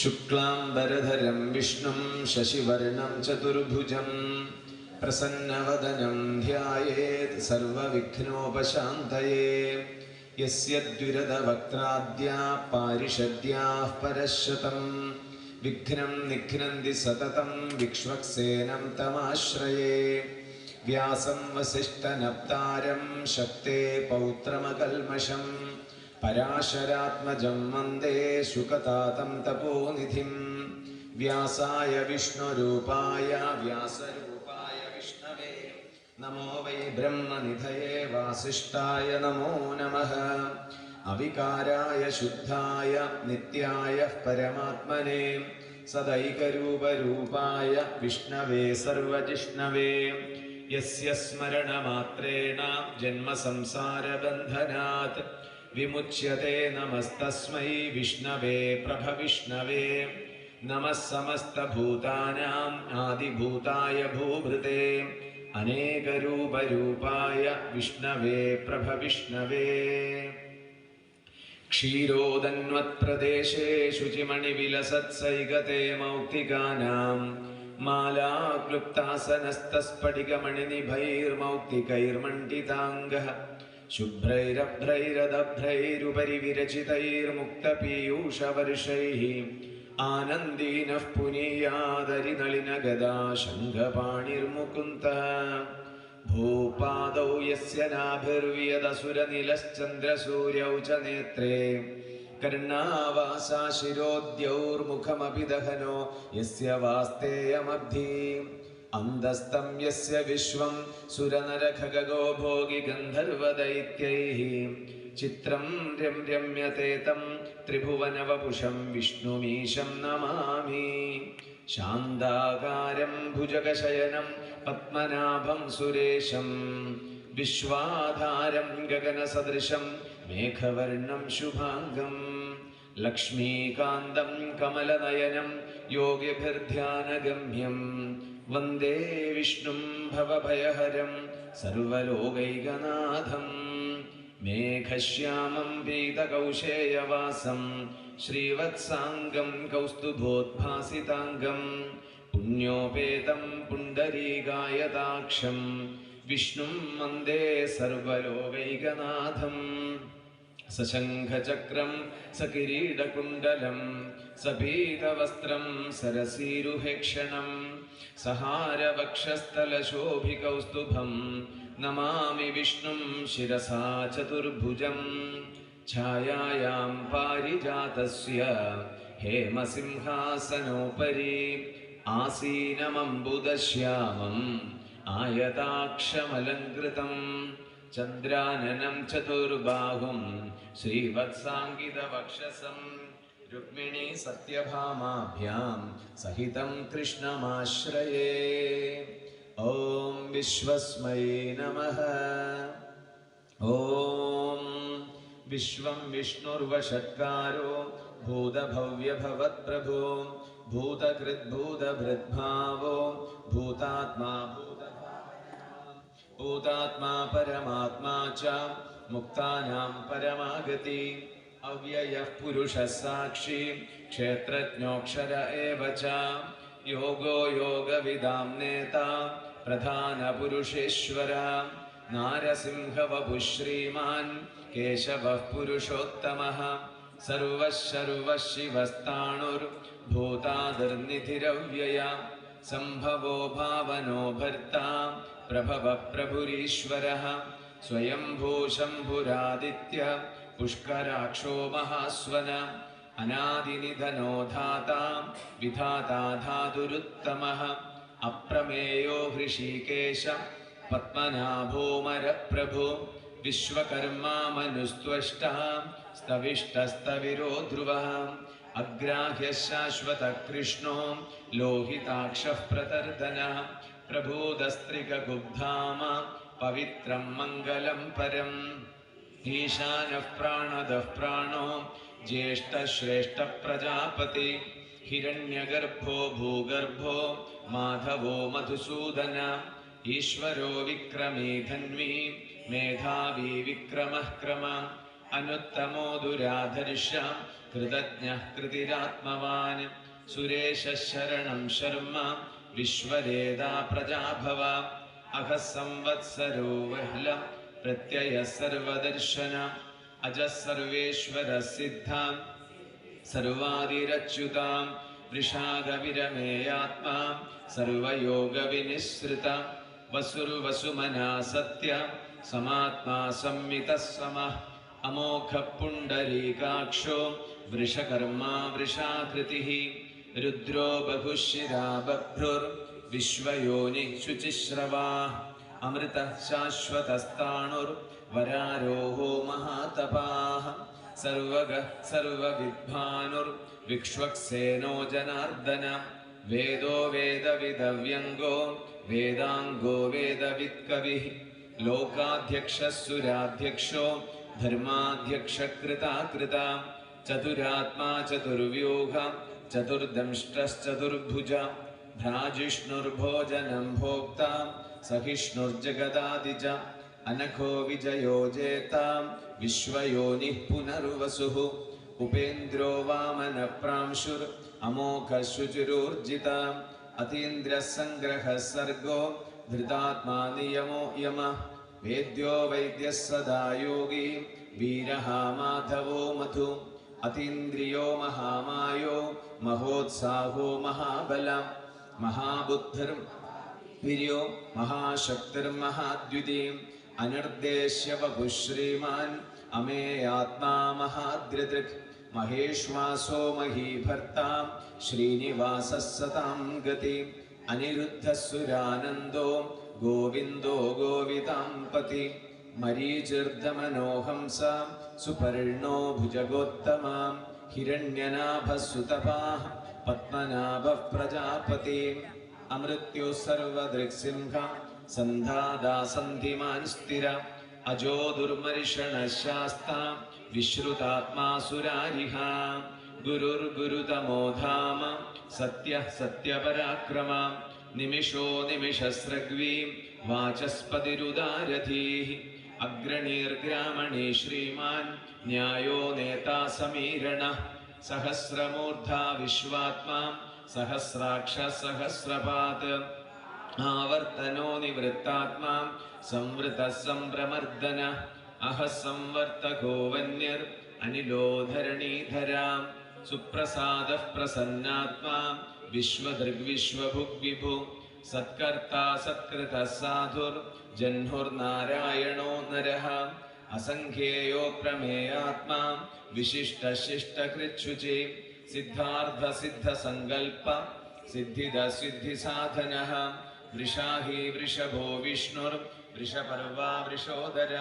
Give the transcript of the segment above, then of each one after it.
शुक्लाम्बरधरं विष्णुं शशिवर्णं चतुर्भुजं प्रसन्नवदनं ध्यायेत् सर्वविघ्नोपशान्तये यस्य द्विरदवक्त्राद्या पारिषद्याः परशतं विघ्नं निघ्नन्ति सततं विक्ष्वक्सेनं तमाश्रये व्यासं वसिष्ठनप्तारं शक्ते पौत्रमकल्मषम् പരാശരാത്മജം വന്ദേ ശുകതാതം തപോനിധിം വ്യാസായ വിഷ്ണുരൂപായ വ്യാസരൂപായ വിഷ്ണവേ. നമോ വൈ ബ്രഹ്മനിധയേ വാസിഷ്ഠായ നമോ നമഃ. അവികാരായ ശുദ്ധായ നിത്യായ പരമാത്മനെ. സദൈകരൂപരൂപായ വിഷ്ണവേ സർവജിഷ്ണവേ. യസ്യ സ്മരണമാത്രേണ ജന്മസംസാരബന്ധനാത്. विमुच्यते नमस्तस्मै विष्णवे प्रभविष्णवे नमः समस्तभूतानाम् आदिभूताय भूभृते अनेकरूपरूपाय विष्णवे प्रभविष्णवे क्षीरोदन्वत्प्रदेशे शुचिमणिविलसत्सैगते मौक्तिकानां माला क्लुप्तासनस्तस्फटिकमणिनिभैर्मौक्तिकैर्मण्डिताङ्गः शुभ्रैरभ्रैरदभ्रैरुपरि विरचितैर्मुक्तपीयूषवर्षैः आनन्दीनः पुनीयादरिनलिनगदा शङ्खपाणिर्मुकुन्तः भूपादौ यस्य नाभिर्व्यदसुरनिलश्चन्द्रसूर्यौ च नेत्रे कर्णावासा शिरोद्यौर्मुखमपि दहनो यस्य वास्तेयमब्धि അന്തസ്തം യസ്യ വിശ്വം സുരനരഖഗോ ഭോഗി ഗന്ധർവദൈത്യൈഃ ചിത്രം രം രമ്യത്തെ തം ത്രിഭുവനവപുഷം വിഷ്ണുമീശം നമാമി. ശാന്താകാരം ഭുജകശയനം പത്മനാഭം സുരേശം. വിശ്വാധാരം ഗഗനസദൃശം മേഘവർണം ശുഭാംഗം. ലക്ഷ്മീകാന്തം കമലനയനം യോഗ്യഭിർധ്യാനഗമ്യം വന്ദേ വിഷ്ണും ഭവഭയഹരം സർവലോകൈകനാഥം മേഘശ്യാമം പീതകൗശേയവാസം ശ്രീവത്സാംഗം കൗസ്തുഭോദ്ഭാസിതാംഗം പുണ്യോപേതം പുണ്ടരീകായതാക്ഷം വിഷ്ണും വന്ദേ സർവലോകൈകനാഥം सशङ्खचक्रं सकिरीडकुण्डलं सपीतवस्त्रं सरसीरुहेक्षणं सहारवक्षस्थलशोभिकौस्तुभं नमामि विष्णुं शिरसा चतुर्भुजं छायायां पारिजातस्य हेमसिंहासनोपरि आसीनमम्बुदश्यामम् आयताक्षमलङ्कृतम् चन्द्राननं चतुर्बाहुं श्रीवत्साङ्गितवक्षसं रुक्मिणी सत्यभामाभ्यां सहितं कृष्णमाश्रये। ॐ विश्वस्मै नमः। ॐ विश्वं विष्णुर्वषट्कारो भूतभव्यभवत्प्रभो, भूतकृद्भूतभृद्भावो, भूतात्मा भूतात्मा परमात्मा च मुक्तानां परमागति। अव्ययः पुरुषः साक्षी, क्षेत्रज्ञोऽक्षर एव च। योगो योगविदां नेता प्रधानपुरुषेश्वर नारसिंहवपुः श्रीमान् केशवः पुरुषोत्तमः। सर्वः सर्वः शिवस्ताणुर्भूतादिर्निधिरव्यय सम्भवो भावनो भर्ता प्रभव प्रभुरीश्वरः स्वयम्भू शम्भुरादित्य, पुष्कराक्षो महास्वन अनादिनिधनो धाता विधाता धातुरुत्तमः, अप्रमेयो हृषीकेश, पद्मनाभोमरप्रभु, विश्वकर्मा मनुस्त्वष्टः स्तविष्टस्तविरो ध्रुवः अग्राह्यः शाश्वतकृष्णो लोहिताक्षः प्रतर्दनः പ്രഭൂതസ്ത്രികുബ്ധാമ പവിത്രം മംഗളം പരം. ഈശാനഃ പ്രാണദഃ പ്രാണോ ജ്യേഷ്ഠശ്രേഷ്ഠ പ്രജാപതി. ഹിരണ്യഗർഭോ ഭൂഗർഭോ മാധവോ മധുസൂദന. ഈശ്വരോ വിക്രമീ ധന്വി മേധാവി വിക്രമഃ ക്രമ. അനുത്തമോ ദുരാധർഷ കൃതജ്ഞ കൃതിരാത്മവാൻ. സുരേശ ശരണം ശർമ്മ विश्वरेदा प्रजा भव। अघ संवत्सरो संवत्सरोवह्ल प्रत्ययः सर्वदर्शन। अजः सर्वेश्वरः सिद्धा। सर्वादिरच्युतां। वृषादविरमेयात्मा। सर्वयोगविनिःसृत। वसुर्वसुमना सत्य। समात्मा संमितः समः। अमोघपुण्डरीकाक्षो। वृषकर्मा वृषाकृतिः। रुद्रो बभुशिराब्रुर्विश्वयोनिः शुचिश्रवाः। अमृतः शाश्वतस्ताणुर्वरारोहो महातपाः। सर्वगः सर्वविद्भानुर्विक्ष्वक्सेनो जनार्दन। वेदो वेदविदव्यङ्गो वेदाङ्गो वेदवित्कविः। लोकाध्यक्षसुराध्यक्षो धर्माध्यक्षकृता कृता चतुरात्मा चतुर्व्यूह। चतुर्दंष्टश्चतुर्भुज भ्राजिष्णुर्भोजनं भोक्तां सखिष्णुर्जगदादिज अनखो विजयो जेतां विश्वयोनिः पुनर्वसुः उपेन्द्रो वामनप्रांशुरमोखशुचिरूर्जिताम् अतीन्द्रः सङ्ग्रहः सर्गो धृतात्मा नियमो यमः वेद्यो वैद्यः सदा योगी वीरः माधवो मधु അതീന്ദ്രിയോ മഹാമായോ മഹോത്സാഹോ മഹാബല മഹാബുദ്ധിർ വിര്യോ മഹാശക്തിർമഹാദ്യുതി അനിർദ്ദേശ്യ വപുശ്രീമാൻ അമേയാത്മാ മഹാദ്രദൃക് മഹേഷ്വാസോ മഹീഭർത്താം ശ്രീനിവാസസതാം ഗതി അനിരുദ്ധസുരാനന്ദോ ഗോവിന്ദോ ഗോവിതാം പതി. मरीचिर्दमनोहंस, सुपर्णो भुजगोत्तम भुजगोत्तमां हिरण्यनाभसुतपाः पद्मनाभः प्रजापति अमृत्यो सर्वदृक्सिंहां सन्धादासन्धिमान् स्थिर अजो दुर्मर्षणशास्ता विश्रुतात्मा सुरारिहा गुरुर्गुरुतमो धाम सत्यः सत्यपराक्रमा, निमिषो निमिषसृग्वीं वाचस्पतिरुदारथीः അഗ്രണീർഗ്രാമണീ ശ്രീമാൻ ന്യായോ നേതാ സമീരണ സഹസ്രമൂർധ വിശ്വാത്മാ സഹസ്രാക്ഷ സഹസ്രപാത് ആവർത്തനോ നിവൃത്താത്മാ സംവൃത സംഭ്രമർദ്ദന അഹ സംവർത്തകോ വന്യർ അനിലോധരണീധരാം സുപ്രസാദ പ്രസന്നാത്മാ വിശ്വദൃഗ്വിശ്വഭുഗ്വിഭു സത്കർത്താ സത്കൃത സാധുർ ജഹ്നുർനാരായണോ നരഹ. അസംഖ്യേയോ പ്രമേയാത്മാ വിശിഷ്ട ശിഷ്ടകൃച്ഛുചി സിദ്ധാർത്ഥ സിദ്ധ സങ്കൽപ്പ സിദ്ധിദ സിദ്ധി സാധന. വൃഷാഹി വൃഷഭോ വിഷ്ണുർ വൃഷപർവാ വൃഷോദര.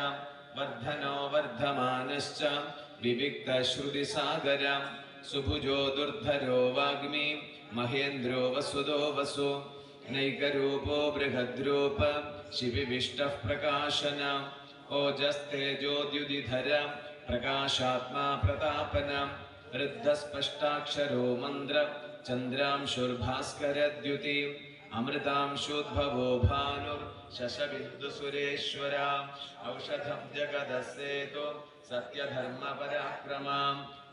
വർദ്ധനോ വർദ്ധമാനശ്ച വിവിക്ത ശ്രുതി സാഗര. സുഭുജോ ദുർധരോ വാഗ്മി മഹേന്ദ്രോ വസുതോ വസു. नैकरूपो बृहद्रूप शिविष्ट प्रकाशन ओजस्तेजोद्युदिधर प्रकाशात्मा प्रतापन वृद्धस्पष्टाक्षरो मन्द्र चन्द्रांशुर्भास्करद्युति, अमृतांशोद्भवो भानुर्शशबिन्दुसुरेश्वरा, औषधं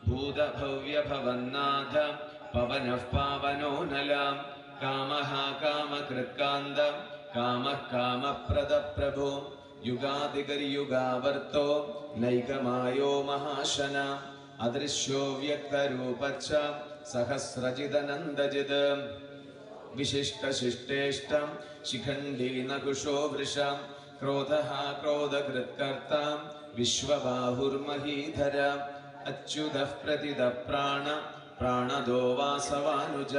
भूत भव्य भूतभव्यभवन्नाथ, पवन पावनो नलम। നലാം കാമകൃത്കാന്തം കാമകൃത്കാന്ത കാമഃ കാമപ്രദപ്രഭു യുഗാദിഗർയുഗാവർത്തോ നൈകമായോ മഹാശന അദൃശ്യോ വ്യക്തരൂപച്ച സഹസ്രജിതനന്ദജിത് വിശിഷ്ടശിഷ്ടേഷ്ടം ശിഖണ്ഡീ നകുശോ വൃഷ ക്രോധഃ ക്രോധകൃത്കർത്ത വിശ്വബാഹുർമഹീധര അച്യുതഃ പ്രതിത പ്രാണ പ്രാണദോ വാസവാനുജ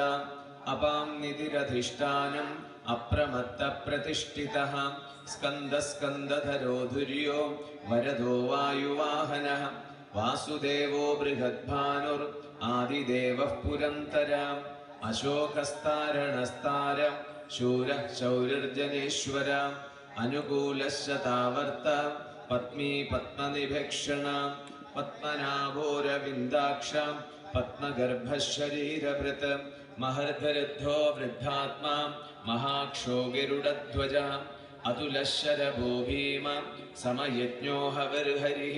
അപാം നിതിരധിഷ്ഠാനം അപ്രമത്ത പ്രതിഷ്ഠിത സ്കന്ധസ്കന്ധരോ ധുര്യോ വരദോ വായുവാഹന. വാസുദേവോ ബൃഹദ്ഭാനുർ ആദിദേവ പുരന്തര. അശോകസ്താരണസ്താര ശൂര ശൗരർജനേശ്വര. അനുകൂലശതാവർത്ത പത്മീ പത്മനിഭക്ഷണ. പത്മനാഭോരവിന്ദാക്ഷ പത്മഗർഭശരീരഭൃത്. महर्धरुद्धो वृद्धात्मा महाक्षो गिरुडध्वजः अतुलशरभो भीम समयज्ञो हविर्हरिः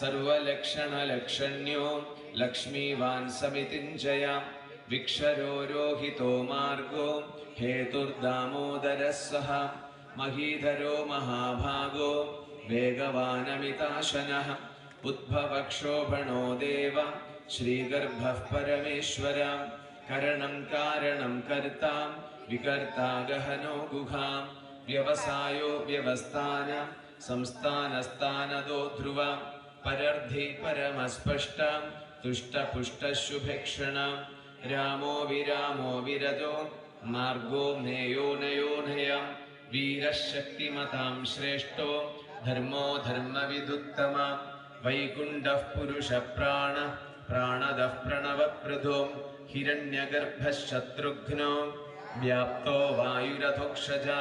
सर्वलक्षणलक्षण्यो लक्ष्मीवान्समितिञ्जया विक्षरो रोहितो मार्गो हेतुर्दामोदरः सः महीधरो महाभागो वेगवानमिताशनः उद्भवक्षोभणो देव श्रीगर्भः परमेश्वर। करणं कारणं कर्ता विकर्ता गहनो गुहा, व्यवसायो व्यवस्थान संस्थानस्तानदो ध्रुव, परर्धि परमस्पष्ट, तुष्टपुष्टशुभेक्षण, रामो विरामो विरजो, मार्गो नेयो नयो नय वीरः शक्तिमतां श्रेष्ठो, धर्मो धर्मविदुत्तम वैकुण्ठः पुरुषप्राण प्राणदः प्रणवप्रधो हिरण्यगर्भः शत्रुघ्नो व्याप्तो वायुरथोक्षजा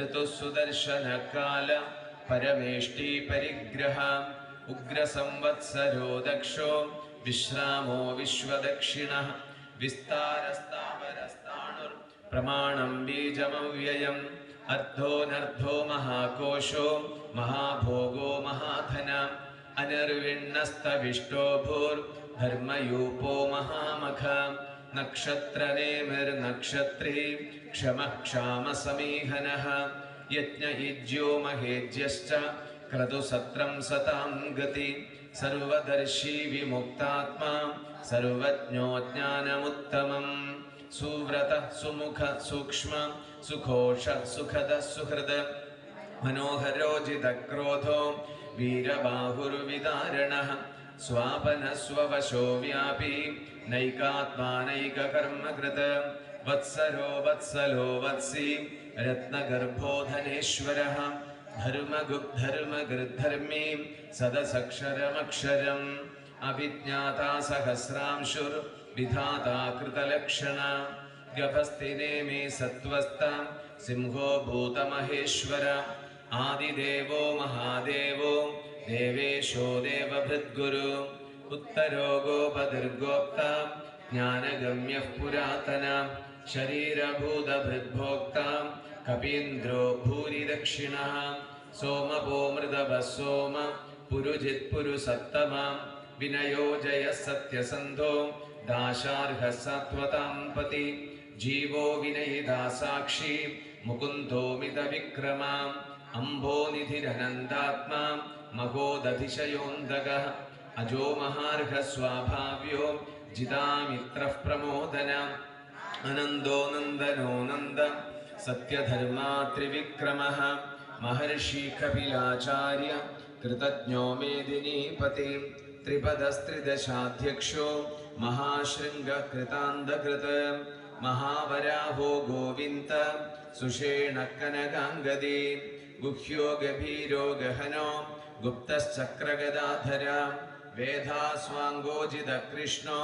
ऋतुः सुदर्शनकाल परमेष्टि परिग्रह उग्रसंवत्सरो दक्षो विश्रामो विश्वदक्षिणः विस्तारस्तावरस्ताणुर् प्रमाणं बीजमव्ययम् अर्धोऽनर्धो महाकोशो महाभोगो महाधन अनर्विण्णस्तविष्टो भूर्धर्मयूपो महामख। नक्षत्रनेमिर्नक्षत्री क्षमः क्षामसमीहनः। यज्ञयुज्यो महेज्यश्च क्रतुसत्रं सतां गति। सर्वदर्शी विमुक्तात्मा सर्वज्ञो ज्ञानमुत्तमम् सुव्रतः सुमुख सूक्ष्म सुघोष सुखदः सुहृद। मनोहरोजितक्रोधो वीरबाहुर्विदारणः स्वापनः स्ववशो व्यापी नैकात्मानैककर्मकृत वत्सरो वत्सलो वत्सि रत्नगर्भो धनेश्वरः धर्मगुग्धर्मगृद्धर्मी सदसक्षरमक्षरम् अभिज्ञाता सहस्रांशुर्विधाता कृतलक्षण। गभस्तिने मे सत्त्वस्ता सिंहो भूतमहेश्वर। आदिदेवो महादेवो देवेशो देवभृद्गुरु उत्तरो गोपदुर्गोप्ता ज्ञानगम्यः पुरातन शरीरभूतभृद्भोक्ता कपीन्द्रो भूरि दक्षिणः सोमपो मृदभः सोम पुरुजित्पुरुसत्तमा विनयो जयः सत्यसन्धो दाशार्हः सत्वतां पति जीवो विनयिता साक्षी मुकुन्दोमितविक्रमाम् अम्भोनिधिरनन्दात्मा महोदधिशयोन्दगः अजो महार्हः स्वाभाव्यो जितामित्रः प्रमोदन अनन्दो नन्दनो नन्द सत्यधर्मा त्रिविक्रमः महर्षि कपिलाचार्य कृतज्ञो मेदिनीपति त्रिपदस्त्रिदशाध्यक्षो महाशृङ्गकृतान्दकृत महावराहो गोविन्द सुषेणकनकाङ्गदी गुह्यो गभीरो गहनो ഗുപ്തശ്ചക്രഗദാധരാം വേദാസ്വാങ്കോജിതകൃഷ്ണോ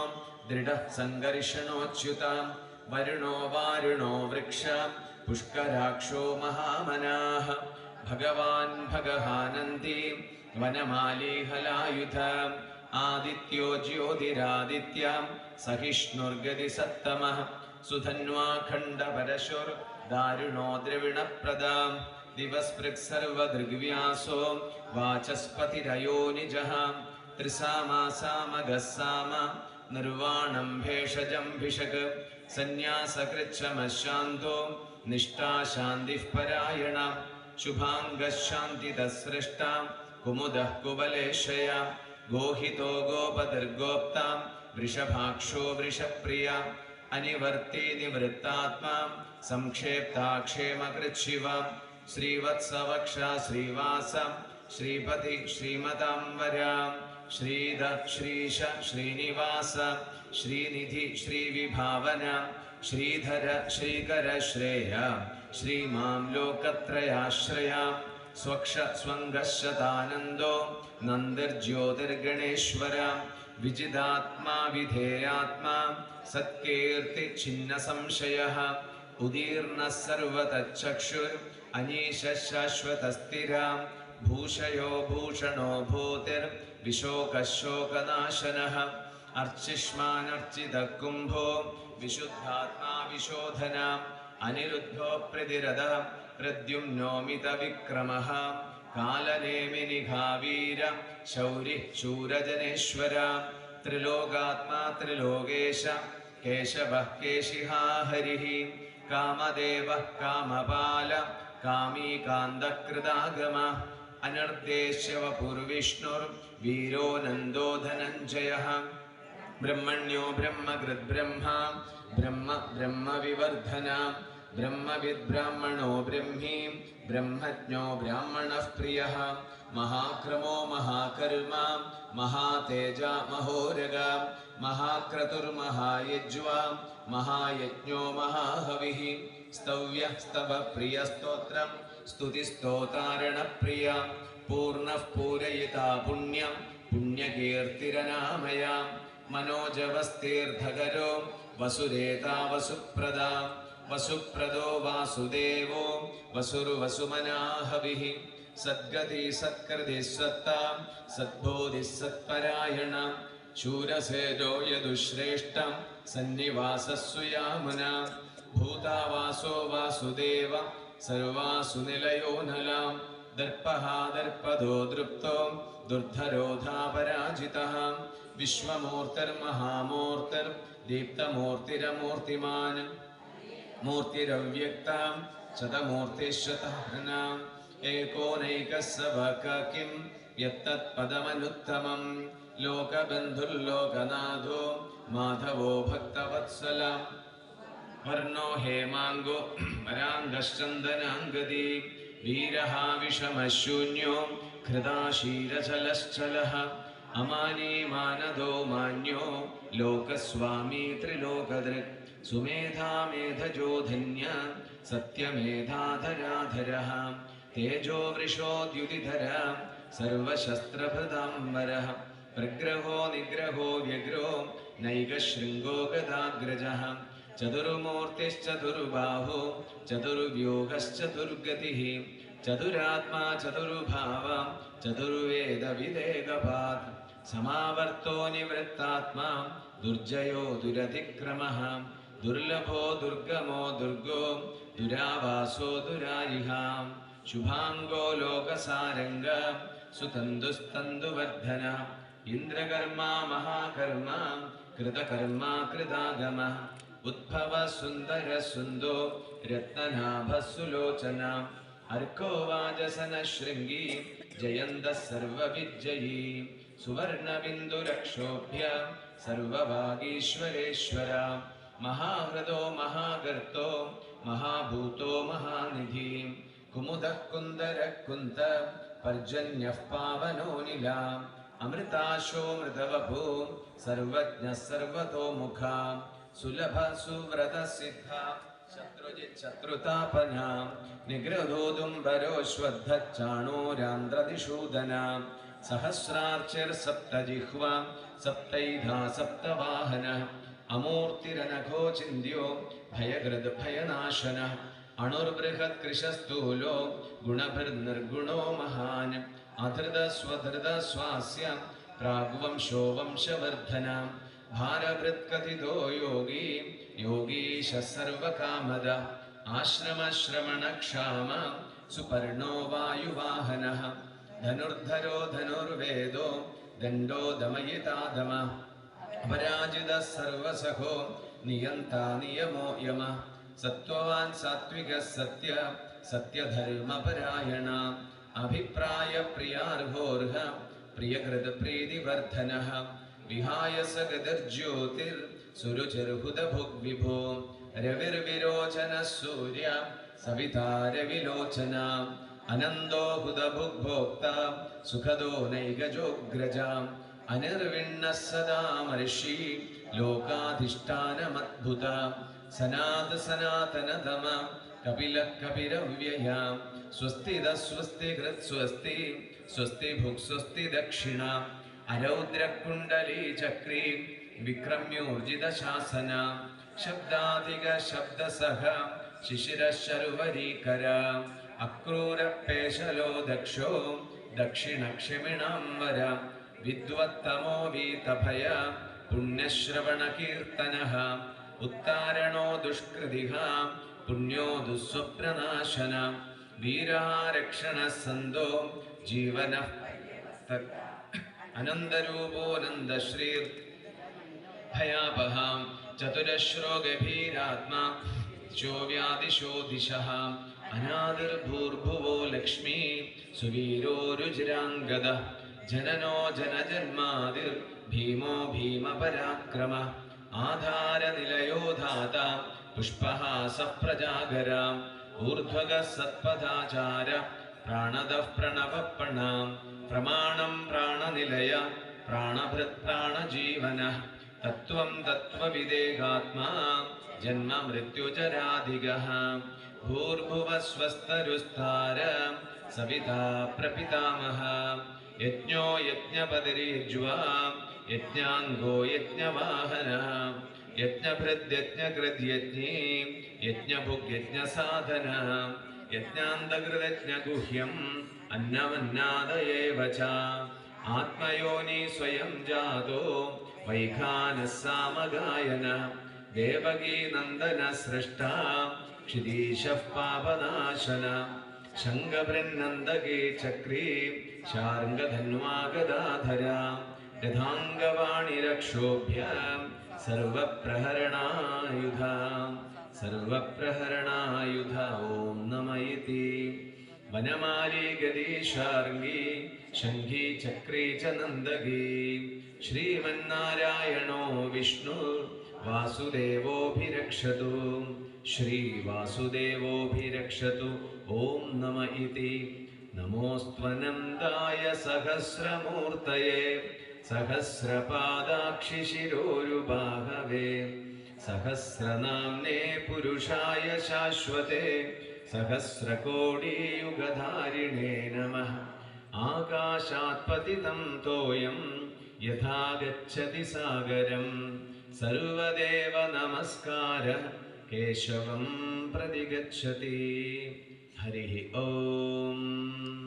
ദൃഢ സംഘർഷണോച്യുതാം വരുണോ വാരുണോ വൃക്ഷ പുഷ്കരാക്ഷോ മഹാമനാഹ ഭഗവാൻ ഭഗഹാനന്ദീ വനമാലീഹലായുധ ആദിത്യോ ജ്യോതിരാദിത്യ സഹിഷ്ണുർഗതി സത്തമ സുധന്വാഖണ്ഡപരശുർ ദാരുണോ ദ്രവിണപ്രദാം दिवस्पृक्सर्वदृग्व्यासो वाचस्पतिरयो निजः त्रिसामासामगः साम निर्वाणं भेषजं भिषक् सन्न्यासकृच्छमशान्तो निष्ठा शान्तिः परायण शुभाङ्गः शान्तितः सृष्टा कुमुदः कुबलेशया गोहितो गोपतिर्गोप्ता वृषभाक्षो वृषप्रिया अनिवर्ति निवृत्तात्मा संक्षेप्ता क्षेमकृच्छिवा श्रीवत्सवक्षा श्रीवास, श्रीपति श्रीमताम्बरा श्रीध श्रीश श्रीनिवास, श्रीनिधि श्रीविभावन, श्रीधर श्रीकर श्रेय श्रीमां लोकत्रयाश्रया, स्वक्ष स्वङ्गशतानन्दो नन्दिर्ज्योतिर्गणेश्वर विजिदात्मा विधेयात्मा सत्कीर्तिच्छिन्नसंशयः उदीर्णः सर्वतच्चक्षुर् शाश्वतस्थिराम् भूषयो भूषणो भूतिर्विशोकशोकनाशनः। अर्चिष्मानर्चितः कुम्भो विशुद्धात्मा विशोधना अनिरुद्धो प्रतिरदः प्रद्युम्नोमितविक्रमः। कालनेमिनिघावीर शौरिः शूरजनेश्वर त्रिलोकात्मा त्रिलोकेश केशवः केशिहा हरिः। കാമദേവ കാമപാല കാമീകാന്തകൃതാഗമ അനർദ്ദേശ്യവപുർവിഷ്ണുർ വീരോ നന്ദോ ധനഞ്ജയ ബ്രഹ്മണ്യോ ബ്രഹ്മകൃദ്ബ്രഹ്മ ബ്രഹ്മ ബ്രഹ്മവിവർധന ബ്രഹ്മവിദ്ബ്രാഹ്മണോ ബ്രഹ്മീ ബ്രഹ്മജ്ഞോ ബ്രാഹ്മണഃ പ്രിയഃ. മഹാക്രമോ മഹാകർമ്മ മഹാതേജ മഹോരഗ महाक्रतुर्महायज्वा महायज्ञो महाहविः स्तव्यः स्तव प्रियस्तोत्रं स्तुतिस्तोतारणप्रिया पूर्णः पूरयिता पुण्यं पुण्यकीर्तिरनामया मनोजवस्तीर्थकरो वसुरेता वसुप्रदा वसुप्रदो वासुदेवो वसुर्वसुमनाहविः सद्गतिः सत्कृतिः सत्तां सद्बोधिः सत्परायण शूरसेजो यदुश्रेष्ठं सन्निवासुना भूता वासो वासुदेव दर्पः दर्पदो दृप्तो दुर्धरोधापराजितः। विश्वमूर्तिर्महामूर्तिर्दीप्तमूर्तिरमूर्तिमान् मूर्तिरव्यक्तां शतमूर्तिश्तः एको नैकत्पदमनुत्तमम् लोकबंधुर्लोकनाथो माधवो भक्तवत्सल। वर्णो हेमाङ्गो वराङ्गश्चन्दनाङ्गदी। वीरः विषमशून्यो कृदाशीरचलश्चलः अमानी मानदो मान्यो लोकस्वामी त्रिलोकदृक्। सुमेधा मेधजो धन्य सत्यमेधाधराधरः तेजो वृषोद्युतिधर सर्वशस्त्रभृदाम्बरः प्रग्रहो निग्रहो व्यग्रो नैकशृङ्गो गदाग्रजः। चतुर्मूर्तिश्चतुर्बाहो चतुर्व्योगश्चतुर्गतिः चतुरात्मा चतुर्भाव चतुर्वेदविदेगपात् समावर्तो निवृत्तात्मा दुर्जयो दुरतिक्रमः। दुर्लभो दुर्गमो दुर्गो दुरावासो दुरारिहां शुभाङ्गो लोकसारङ्ग सुतन्दुस्तन्दुवर्धन। इन्द्रकर्मा महाकर्मा कृतकर्मा कृतागमः उद्भव सुन्दर सुन्दरो रत्ननाभस्सुलोचना अर्को वाचसनशृङ्गी जयन्तः सर्वविजयी सुवर्णबिन्दुरक्षोभ्य सर्ववागीश्वरेश्वरा महाहृदो महागर्तो महाभूतो महानिधि कुमुदः कुन्दरः कुन्त पर्जन्यः पावनो निघा അമൃതാശോ മൃതവഭൂ സർവജ്ഞ സർവതോമുഖ സുലഭ സുവ്രത സിദ്ധ ശത്രുജിത് ശത്രുതാപന നിഗ്രഹോദുംബരോശ്വദ്ധച്ചാണോരാന്ത്രദിഷൂദന സഹസ്രാർച്ചിർ സപ്തജിഹ്വ സപ്തൈധാ സപ്തവാഹന അമൂർത്തിരനഘോ ചിന്യോ ഭയകൃത് ഭയനാശന അണുർബൃഹത് കൃശസ്ഥൂലോ ഗുണഭിർനിർഗുണോ മഹാൻ അധൃത സ്വധൃത സ്വാസ്യ പ്രാഗ്വംശോ വംശവർദ്ധന ഭാരവൃത്കഥിതോ യോഗി യോഗീശ സർവകാമദ. ആശ്രമശ്രമണക്ഷാമ സുപർണോ വായുവാഹന. ധനുർധരോ ധനുർവേദോ ദണ്ഡോ ദമയിതാദമ. അപരാജിത സർവസഹോ നിയന്താ നിയമോ യമ. സത്വവാൻ സാത്വിക സത്യ സത്യധർമ്മപരായണ. അഭിപ്രായ പ്രിയാർഹോർഹ പ്രിയകൃത പ്രീതിവർദ്ധന വിഹായ സഗതിർജ്യോതിർ സുരുചിർഹുതഭുഗ് വിഭോ രവിർവിരോചന സൂര്യ സവിതാരവിലോചന അനന്തോ ഹുതഭുഗ്ഭോക്ത സുഖദോ നൈകജോഗ്രജാം അനിർവിണ്ണ സദാ മർഷി ലോകാധിഷ്ഠാനമദ്ഭുത സനാത സനാതനതമ കപില കപിരവ്യയ സ്വസ്തിദ സ്വസ്തി स्वस्ति भुक्स्वस्ति സ്വസ്തി ഭുക് സ്വസ്തി ദക്ഷിണ അരൗദ്രകുണ്ടലീ ചക്രീ വിക്രമ്യോർജിത ശാസന ശബ്ദാധിക ശബ്ദസഹ ശിശിര ശരുവരീകര അക്രൂരപേശലോ ദക്ഷോ ദക്ഷിണക്ഷിമിണാംബര വിദ്വത്തമോ വീതഭയ വീരാരക്ഷണസന്തോ ജീവന അനന്തരൂപോനന്ദശ്രീർ ഭയാപഹാം ചതുരശ്രോ ഗഭീരാത്മാ ശോവ്യാദിശോ ദിശ അനാദിർഭൂർഭുവോ ലക്ഷ്മീ സുവീരോരുചിരാംഗദ ജനനോ ജനജന്മാതിർ ഭീമോ ഭീമപരാക്രമ ആധാരനിലയോ ധാത പുഷ്പഹാസ പ്രജാഗരാം ऊर्ध्वक सत्पदाचार प्राणदः प्रणवप्रणा प्रमाणम् प्राणभृत्प्राणजीवनः तत्त्वम् तत्त्वविदेहात्मा जन्म मृत्युचराधिगः भूर्भुवः स्वस्तरुस्तार सविता प्रपितामह यज्ञो यज्ञपदरीज्वा यज्ञाङ्गो यज्ञवाहनः। യജ്ഞഭൃദ്യജ്ഞകൃദ്യജ്ഞേ യജ്ഞഭുഗ്യജ്ഞസാധന യജ്ഞാന്തകൃതജ്ഞഗുഹ്യം അന്നമന്നാദയേവ ച. ആത്മയോനി സ്വയം ജാതോ വൈഖാനസാമഗായന. ദേവകീനന്ദന സൃഷ്ട ക്ഷിതീശഃ പാപനാശന. ശങ്കബൃന്നന്ദകേ ചക്രീ ശാർഗധന്വാഗദാധര രഥാംഗവാണി രക്ഷോഭ്യ സർവപ്രഹരണായുധ സർവപ്രഹരണായുധ ഓം നമയതി. വനമാലി ഗദീശാർഗി ശംഖി ചക്രീ ച നന്ദഗി ശ്രീമന്നാരായണോ വിഷ്ണു വാസുദേവോഭിരക്ഷതു. ശ്രീ വാസുദേവോഭിരക്ഷതു ഓം നമ ഇതി. നമോസ്ത്വനന്ദായ സഹസ്രമൂർത്തയേ. सहस्रपादाक्षिशिरोरुबाहवे सहस्रनाम्ने पुरुषाय शाश्वते सहस्रकोटियुगधारिणे नमः। आकाशात् पतितं तोयं यथा गच्छति सागरं। सर्वदेव नमस्कारः केशवं प्रतिगच्छति। हरिः ॐ